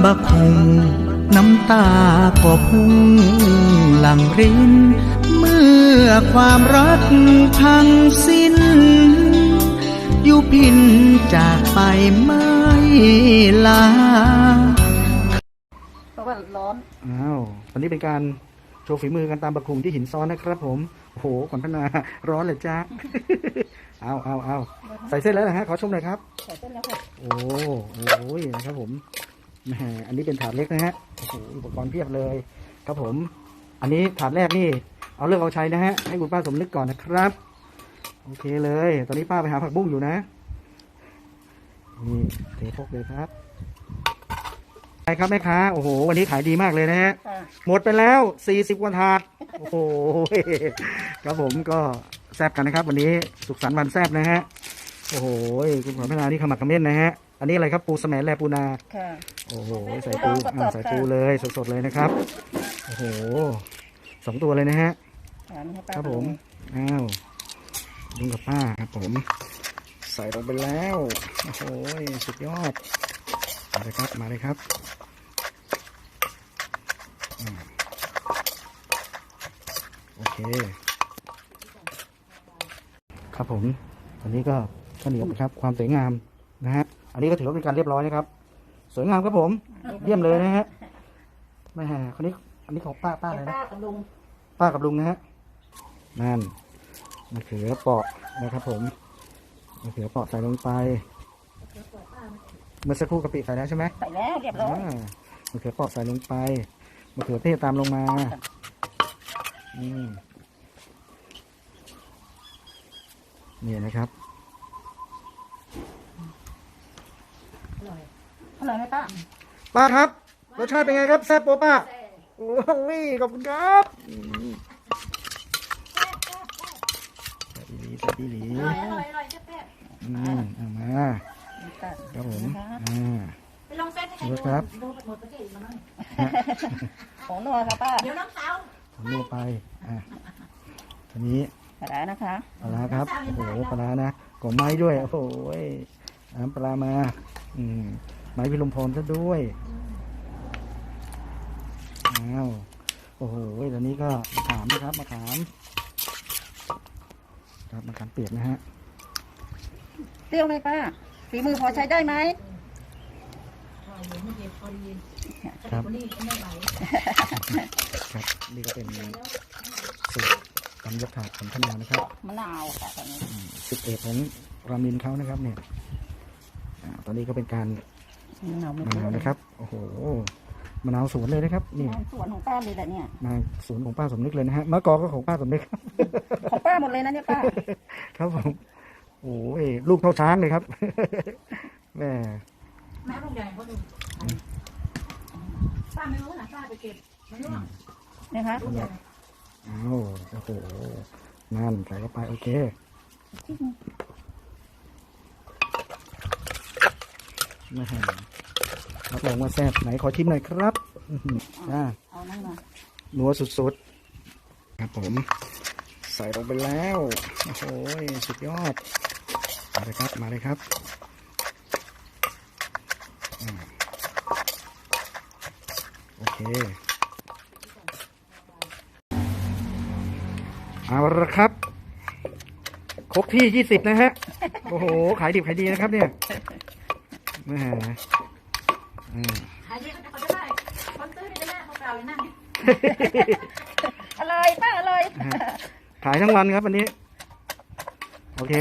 ำบักหุงน้ำตาก็พุ่งหลังรินเมื่อความรักพังสิ้น อยู่พินจากไปไม่ลาเพราะว่าร้อนอ้าววันนี้เป็นการโชว์ฝีมือกันตามบักคุงที่หินซ้อนนะครับผมโอ้โหขวัญพนาร้อนเลยจ้าเอาเอาเอาใส่เส้นแล้วนะฮะขอชมหน่อยครับ ใส่เส้นแล้วค่ะ โอ้โหนะครับผมแหม อันนี้เป็นถาดเล็กนะฮะโอ้โหอุปกรณ์เพียบเลย ครับผม อันนี้ถาดแรกนี่ เอาเรื่องเอาใช้นะฮะ ให้คุณป้าสมนึกก่อนนะครับ โอเคเลย ตอนนี้ป้าไปหาผักบุ้งอยู่นะ นี่เทพกเลยครับใช่ครับแม่ค้า โอ้โห วันนี้ขายดีมากเลยนะฮะค่ะหมดไปแล้ว40กว่าถาด โอ้โห ครับผมก็แซบกันนะครับ วันนี้ สุขสันต์วันแซบนะฮะ โอ้โหคุณขวัญพนานี่ขมักเขม้นนะฮะ อันนี้อะไรครับปูสะแหมแลปูนา ค่ะ โอ้โหใส่ปูอ่าใส่ปูเลยสดๆเลยนะครับ โอ้โหสองตัวเลยนะฮะหานี่ให้ป้าครับผมอ้าวลุงกับป้าครับผม ใส่ลงไปแล้ว โอ้โหสุดยอด มาเลยครับมาเลยครับอ่าโอเค ครับผมอันนี้ก็ ข้าวเหนียวนะครับความสวยงามนะฮะอันนี้ก็ถือว่าเป็นการเรียบร้อยนะครับ สวยงามครับผม เยี่ยมเลยนะฮะแม่คนนี้อันนี้ของป้าป้าอะไรนะป้ากับลุงป้ากับลุงนะฮะนั่นมะเขือเปราะนะครับ ผมมะเขือเปราะใส่ลงไปเมื่อสักครู่กะปิใส่แล้วใช่ไหมใส่แล้วเรียบร้อยอ่ามะเขือเปราะใส่ลงไปมะเขือเทศตามลงมาอืมนี่นะครับ อร่อยไหมป้าป้าครับรสชาติเป็นไงครับแซ่บปะป้าโอ้โหขอบคุณครับอืมแซ่บอีหลีแซ่บอีหลีอร่อยอร่อยจะแซ่บอืมเอามาป้าครับผมนะคะอ่าไปลองเฟซให้ดูครับดูหมดประเทศมาหน่อยของนัวค่ะป้าเดี๋ยวน้องสาวผมลงไปอะทีนี้ปลาร้านะคะปลาร้าครับโอ้โหปลาร้านะกล่องไม้ด้วยโอ้โหย น้ำปลามาอืมไม้พิลมพรซะด้วยอ้าวโอ้โหตอนนี้ก็มะขามนะครับมะขามครับมะขามเปียกนะฮะเปรี้ยวไหมป้าฝีมือพอใช้ได้ไหมครับครับนี่ก็เป็นสูตรตำยกถาดของท่านนานะครับมะนาวค่ะตอนนี้สิบเอกของรามินเขานะครับเนี่ยอ่าตอนนี้ก็เป็นการมะนาวไม่มะเปรี้ยนาววนะครับ โอ้โห มะนาวสวนเลยนะครับ นี่มะนาวสวนของป้าเลยแหละเนี่ยมาสวนของป้าสมนึกเลยนะฮะ มะกอกก็ของป้าสมนึกครับ ของป้าหมดเลยนะเนี่ยป้า ครับผม โอ้ยลูกเท่าช้างเลยครับ แม่แม่ลูกใหญ่เขาดูป้าไม่รู้นะป้าไปเก็บไม่รู้อะนะคะลูกใหญ่อ้าวโอ้โหนั่นใส่เข้าไปโอเค นะฮะรับรองว่าแซ่บไหนขอชิมหน่อยครับอ่าเอานั่นมานัวสุดๆ ครับผม ใส่ลงไปแล้ว โอ้โหสุดยอด มาเลยครับ มาเลยครับอโอเคเอาละครับครบที่ยี่สิบนะฮะ โอ้โห ขายดิบขายดีนะครับเนี่ย แหม่อ่าขายดีเขาจะได้คนซื้อนี่จะได้เขาเก่าเลยนั่นอร่อยป้าอร่อย ขายทั้งวันครับวันนี้ โอเค